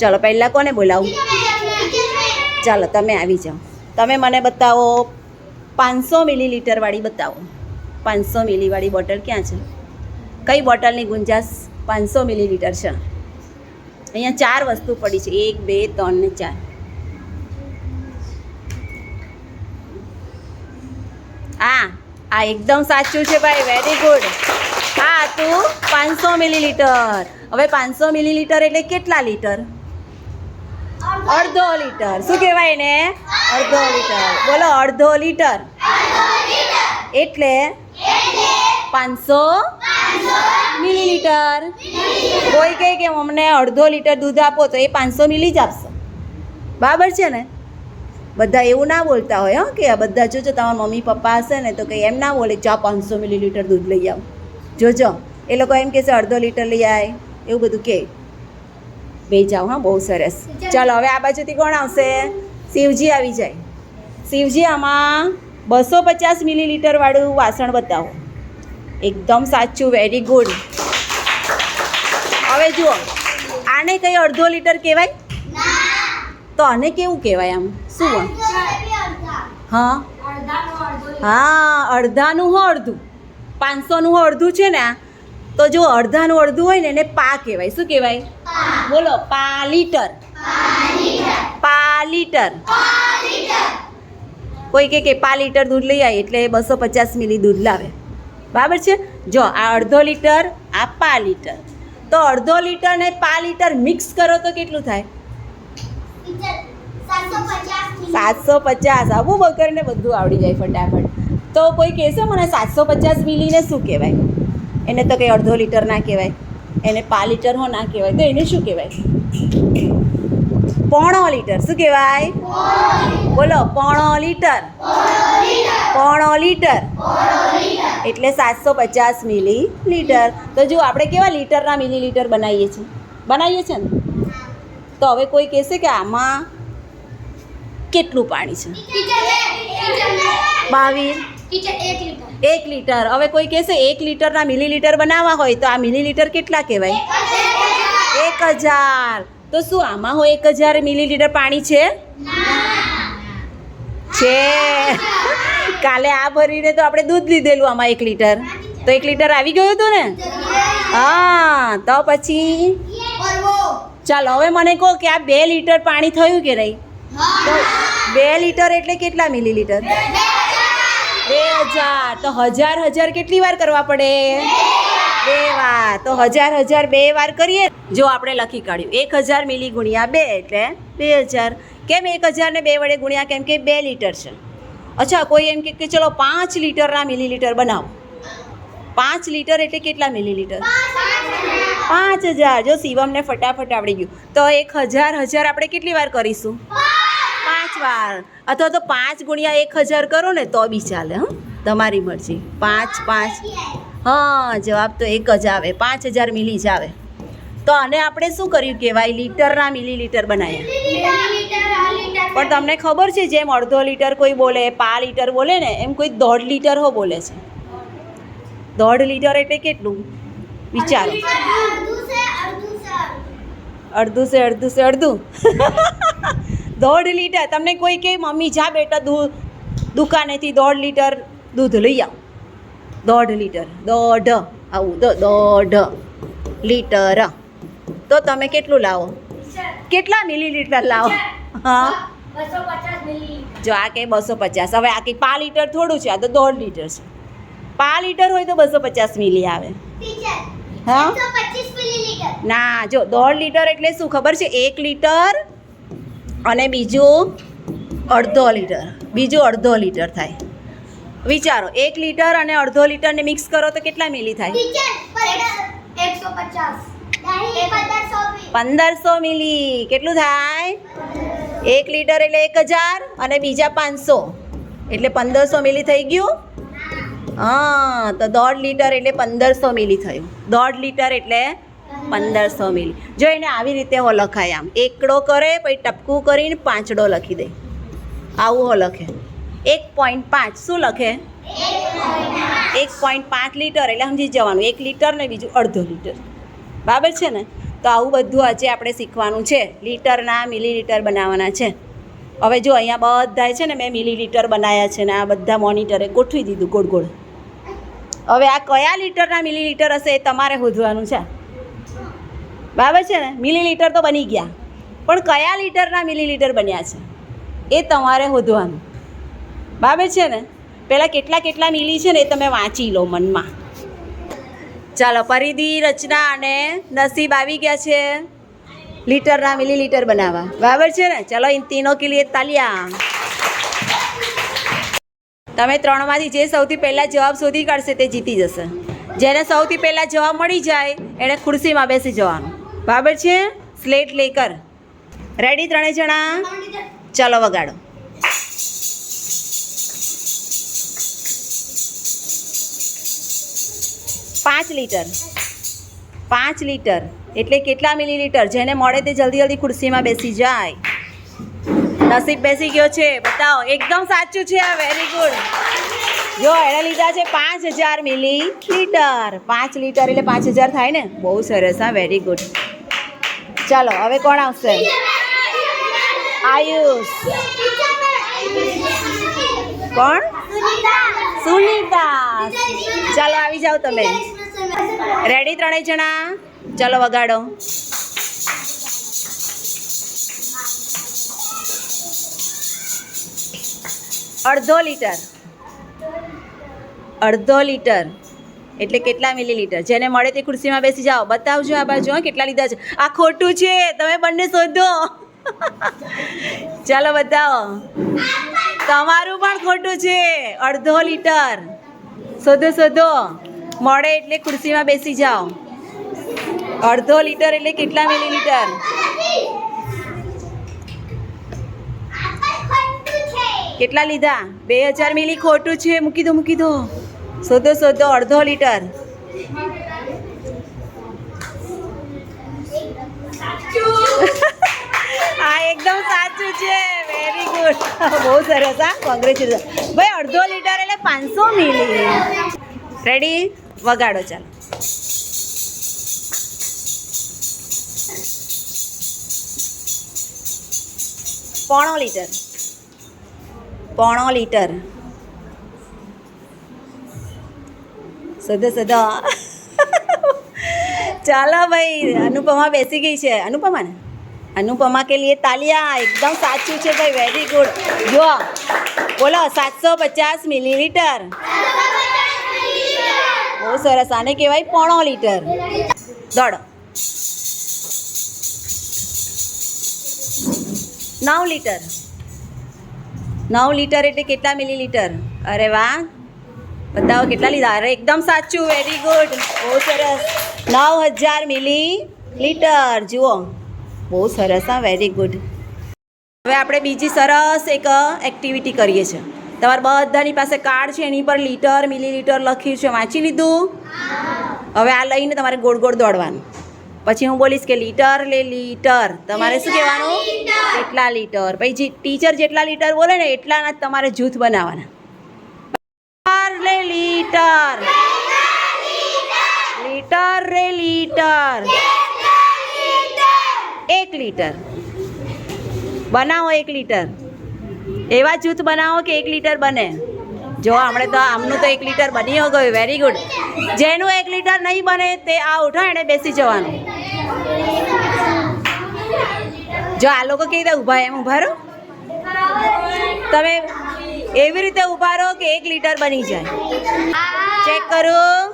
ચલો, પહેલાં કોને બોલાવું? ચાલો, તમે આવી જાઓ. તમે મને બતાવો, પાંચસો મિલીલીટરવાળી બતાવો. પાંચસો મિલીવાળી બોટલ ક્યાં છે? કઈ બોટલની ગુંજાશ પાંચસો મિલીલીટર છે? અહીંયા ચાર વસ્તુ પડી છે. એક, બે, ત્રણ ને ચાર. આ આ એકદમ સાચું છે ભાઈ. વેરી ગુડ હા, તું પાંચસો મિલીલીટર. હવે પાંચસો મિલીલીટર એટલે કેટલા લીટર? અડધો લીટર. શું કહેવાય ને અડધો લીટર. બોલો, અડધો લીટર. એટલે પાંચસો મિલીલીટર. કોઈ કહે કે અમને અડધો લીટર દૂધ આપો તો એ પાંચસો મિલી જ આપશે. બરાબર છે ને? બધા એવું ના બોલતા હોય, હં, કે બધા જોજો, તમારા મમ્મી પપ્પા હશે ને તો કંઈ એમ ના બોલે ચા પાંચસો મિલીલીટર દૂધ લઈ આવ. જોજો. એ લોકો એમ કહેશે અડધો લીટર લઈ આવે એવું બધું કહે બે જાઓ, હા, બહુ સરસ. ચાલો, હવે આ બાજુથી કોણ આવશે? શિવજી આવી જાય. શિવજી, આમાં બસો પચાસ મિલીલીટરવાળું વાસણ બતાવો. એકદમ સાચું વેરી ગુડ હવે જુઓ, આને કંઈ અડધો લીટર કહેવાય? તો આને કેવું કહેવાય આમ? શું હા? હા, અડધાનું હો અડધું. પાંચસોનું અડધું છે ને તો જો અડધાનું અડધું હોય ને એને પા કહેવાય. શું કહેવાય? બોલો પા લીટર પા લીટર કોઈ કે પા લીટર દૂધ લઈ આવી એટલે બસો પચાસ મિલી દૂધ લાવે. બરાબર છે? જો, આ અડધો લીટર, આ પા લીટર તો અડધો લીટર ને પા લીટર મિક્સ કરો તો કેટલું થાય? સાતસો પચાસ. આવું વગરને બધું આવડી જાય ફટાફટ. તો કોઈ કહેશે, મને સાતસો પચાસ મિલીને શું કહેવાય? એને તો કંઈ અડધો લીટર ના કહેવાય. એને પા લીટર હો ના કહેવાય. તો એને શું કહેવાય? પોણો લીટર. શું કહેવાય? બોલો, પોણો લીટર. પોણો લીટર. એટલે સાતસો પચાસ મિલી લીટર તો જો આપણે કેવા લીટરના મિલી લીટર બનાવીએ છીએ? બનાવીએ છીએ ને? તો હવે કોઈ કહેશે કે આમાં કેટલું પાણી છે? બાવીસ. એક લીટર. હવે કોઈ કહેશે એક લીટરના મિલીલીટર બનાવવા હોય તો આ મિલીલીટર કેટલા કહેવાય? એક હજાર. તો શું આમાં હોય એક હજાર મિલીલીટર પાણી છે? છે. કાલે આ ભરીને તો આપણે દૂધ લીધેલું આમાં એક લીટર. તો એક લીટર આવી ગયું હતું ને? હા તો પછી? ચાલો હવે મને કહો કે આ બે લીટર પાણી થયું કે નહીં? બે લીટર એટલે કેટલા મિલીલીટર? બે હજાર. તો હજાર હજાર કેટલી વાર કરવા પડે? બે વાર. તો હજાર હજાર બે વાર કરીએ. જો આપણે લખી કાઢ્યું. એક હજાર મિલી ગુણ્યા બે એટલે બે હજાર. કેમ એક હજારને બે વડે ગુણ્યા? કેમ કે બે લીટર છે. અચ્છા, કોઈ એમ કે ચલો પાંચ લીટરના મિલીલીટર બનાવો. પાંચ લીટર એટલે કેટલા મિલી લીટર પાંચ હજાર. જો શિવમને ફટાફટ આવડી ગયું. તો એક હજાર હજાર આપણે કેટલી વાર કરીશું? પાંચ વાર. અથવા તો પાંચ ગુણ્યા એક હજાર કરો ને તો બી ચાલે હં? તમારી મરજી. પાંચ પાંચ. હા જવાબ તો એક જ આવે. પાંચ હજાર મિલી જ આવે. તો આને આપણે શું કર્યું કહેવાય? લીટરના મિલી લીટર બનાવ્યા. પણ તમને ખબર છે જેમ અડધો લીટર કોઈ બોલે પા લીટર બોલે ને એમ કોઈ દોઢ લીટર હો બોલે છે. દોઢ લીટર એટલે કેટલું? વિચારો. અડધું છે અડધું છે અડધું. દોઢ લીટર તમને કોઈ કે મમ્મી જા બેટા દૂધ દુકાનેથી દોઢ લીટર દૂધ લઈ આવ. દોઢ લીટર દોઢ આવું દોઢ લીટર. તો તમે કેટલું લાવો? કેટલા મિલીલીટર લાવો? હા? જો આ કે બસો પચાસ. હવે આ કે પા લીટર થોડું છે આ તો દોઢ લીટર છે. પા લીટર હોય તો બસો પચાસ મિલી આવે. હા? ના જો દોઢ લીટર એટલે શું ખબર છે? એક લીટર અને બીજું અડધો લીટર બીજું અડધો લીટર થાય. વિચારો એક લીટર અને અડધો લીટરને મિક્સ કરો તો કેટલા મિલી થાય? પંદરસો મિલી કેટલું થાય? એક લીટર એટલે એક હજાર અને બીજા પાંચસો. એટલે પંદરસો મિલી થઈ ગયું? હા. તો દોઢ લીટર એટલે પંદરસો મિલી થયું. દોઢ લીટર એટલે પંદરસો મિલી. જો એને આવી રીતે હો લખાય આમ. એકડો કરે, પછી ટપકું કરીને પાંચડો લખી દે. આવું હો લખે. એક પોઈન્ટ પાંચ. શું લખે? એક પોઈન્ટ પાંચ લીટર. એટલે સમજી જવાનું. એક લીટર ને બીજું અડધો લીટર. બરાબર છે ને? તો આવું બધું આજે આપણે શીખવાનું છે. લીટરના મિલીલીટર બનાવવાના છે. હવે જો અહીંયા બધાય છે ને મેં મિલીલીટર બનાવ્યા છે ને આ બધા મોનિટરે ગોઠવી દીધું ગોળ ગોળ. હવે આ કયા લીટરના મિલીલીટર હશે એ તમારે શોધવાનું છે. બરાબર છે ને? મિલીલીટર તો બની ગયા. પણ કયા લીટરના મિલીલીટર બન્યા છે? એ તમારે શોધવાનું બરાબર છે ને? પહેલાં કેટલા કેટલા મિલી છે ને એ તમે વાંચી લો મનમાં. ચાલો, પરિધિ, રચના અને નસીબ આવી ગયા છે. લીટરના મિલીલીટર બનાવવા. બરાબર છે ને? ચલો, ઇન તીનો કે લીએ તાલિયા. તમે ત્રણમાંથી જે સૌથી પહેલાં જવાબ શોધી કાઢશે તે જીતી જશે. જેને સૌથી પહેલાં જવાબ મળી જાય એણે ખુરશીમાં બેસી જવાનું. બરાબર છે? સ્લેટ લેકર. રેડી ત્રણે જણા? ચાલો વગાડો. પાંચ લીટર. પાંચ લીટર. એટલે કેટલા મિલીલીટર? જેને મળે તે જલ્દી જલ્દી ખુરશીમાં બેસી જાય. નસીબ બેસી ગયો છે. બતાવો. એકદમ સાચું છે વેરી ગુડ જો એણે લીધા છે પાંચ હજાર મિલી લીટર પાંચ લીટર એટલે પાંચ હજાર થાય ને? બહુ સરસ, હા. વેરી ગુડ ચાલો, હવે કોણ આવશે? આયુષ. કોણ? સુનિતા. ચાલો, આવી જાઓ તમે. રેડી ત્રણેય જણા? ચાલો, વગાડો. અડધો લીટર. અડધો લીટર. એટલે કેટલા મિલીલીટર જેને મળે તે ખુરશીમાં બેસી જાઓ. બતાવજો આ બાજુ કેટલા લીધા છે? આ ખોટું છે. તમે બંને શોધો. ચાલો બતાવો. તમારું પણ ખોટું છે. અડધો લીટર. શોધો શોધો. મળે એટલે ખુરશીમાં બેસી જાઓ. અડધો લીટર એટલે કેટલા મિલીલીટર કેટલા લીધા? બે હજાર મિલી ખોટું છે. મૂકી દો મૂકી દો. શોધો શોધો અડધો લીટર. આ એકદમ સાચું છે. વેરી ગુડ બહુ સરસ, હા. કોંગ્રેચ્યુલેશન ભાઈ, અડધો લીટર એટલે પાંચસો મિલી રેડી વગાડો, ચાલો. પોણો લીટર. પોણો લીટર. સદો સદા. ચાલો ભાઈ, અનુપમા બેસી ગઈ છે. અનુપમા ને અનુપમા કે લીએ તાલિયા. એકદમ સાચું છે ભાઈ વેરી ગુડ જો, બોલો સાતસો પચાસ મિલીલીટર. બહુ સરસ. આને કહેવાય પોણો લીટર. દોડો. નવ લીટર. નવ લીટર એટલે કેટલા મિલીલીટર? અરે વાહ. બતાવો કેટલા લીધા? અરે એકદમ સાચું વેરી ગુડ બહુ સરસ. નવ હજાર મિલી લીટર જુઓ. બહુ સરસ હા વેરી ગુડ હવે આપણે બીજી સરસ એક એક્ટિવિટી કરીએ છીએ. તમારા બધાની પાસે કાર્ડ છે એની પર લીટર મિલીલીટર લખ્યું છે. વાંચી લીધું? હવે આ લઈને તમારે ગોળ ગોળ દોડવાનું. પછી હું બોલીશ કે લીટર લે લીટર. તમારે શું કહેવાનું? કેટલા લીટર? પછી ટીચર જેટલા લીટર બોલે ને એટલાના જ તમારે જૂથ બનાવવાના લીટર લે લીટર. લીટર રે લીટર. એક લીટર. બનાવો એક લીટર. એવા જૂથ બનાવો કે એક લીટર બને. જો, હમણાં તો આમનું તો એક લીટર બની ગયું. વેરી ગુડ જેનું એક લીટર નહીં બને તે આ ઉઠો એણે બેસી જવાનું. જો, આ લોકો કેવી રીતે ઊભા એમ ઊભા રહો. તમે એવી રીતે ઊભા રહો કે એક લીટર બની જાય. ચેક કરો.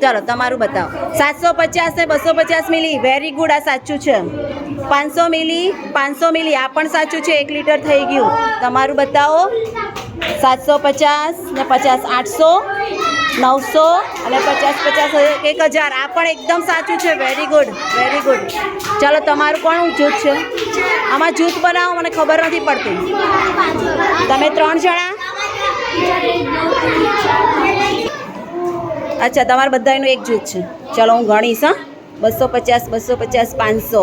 ચાલો, તમારું બતાવો. સાતસો પચાસ ને બસો પચાસ મિલી. વેરી ગુડ આ સાચું છે. પાંચસો મિલી પાંચસો મિલી. આ પણ સાચું છે. એક લીટર થઈ ગયું. તમારું બતાવો. સાતસો પચાસ ને પચાસ, આઠસો. નવસો અને પચાસ પચાસ એક હજાર. આ પણ એકદમ સાચું છે. વેરી ગુડ વેરી ગુડ ચાલો, તમારું કોણ જૂથ છે? આમાં જૂથ બનાવો, મને ખબર નથી પડતી. તમે ત્રણ જણા? અચ્છા, તમારા બધાનું એક જૂથ છે. ચલો, હું ગણીશ, હા? બસો પચાસ બસો પચાસ, પાંચસો.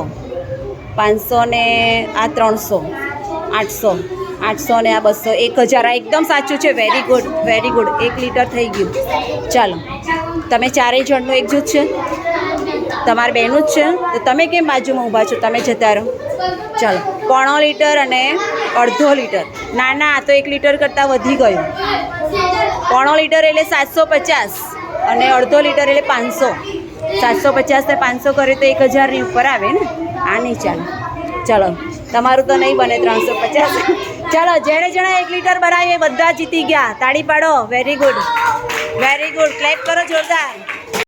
પાંચસો ને આ ત્રણસો. આઠસો. આઠસો ને આ બસો એક હજાર. આ એકદમ સાચું છે. વેરી ગુડ વેરી ગુડ એક લીટર થઈ ગયું. ચાલો, તમે ચારેય જણનું એક જૂથ છે? તમારે બહેનું જ છે? તો તમે કેમ બાજુમાં ઊભા છો? તમે જતા રહો. ચાલો, પોણો લીટર અને અડધો લીટર. ના ના, આ તો એક લીટર કરતાં વધી ગયું. પોણો લીટર એટલે સાતસો પચાસ અને અડધો લીટર એટલે પાંચસો. સાતસો પચાસ ને પાંચસો કરે તો એક હજારની ઉપર આવે ને? આ નહીં ચાલે. ચલો, તમારું તો નહીં બને ત્રણસો પચાસ. ચાલો, જેણે જેણે એક લીટર બનાવ્યું એ બધા જીતી ગયા. તાળી પાડો. Very good very good clap કરો જોરદાર.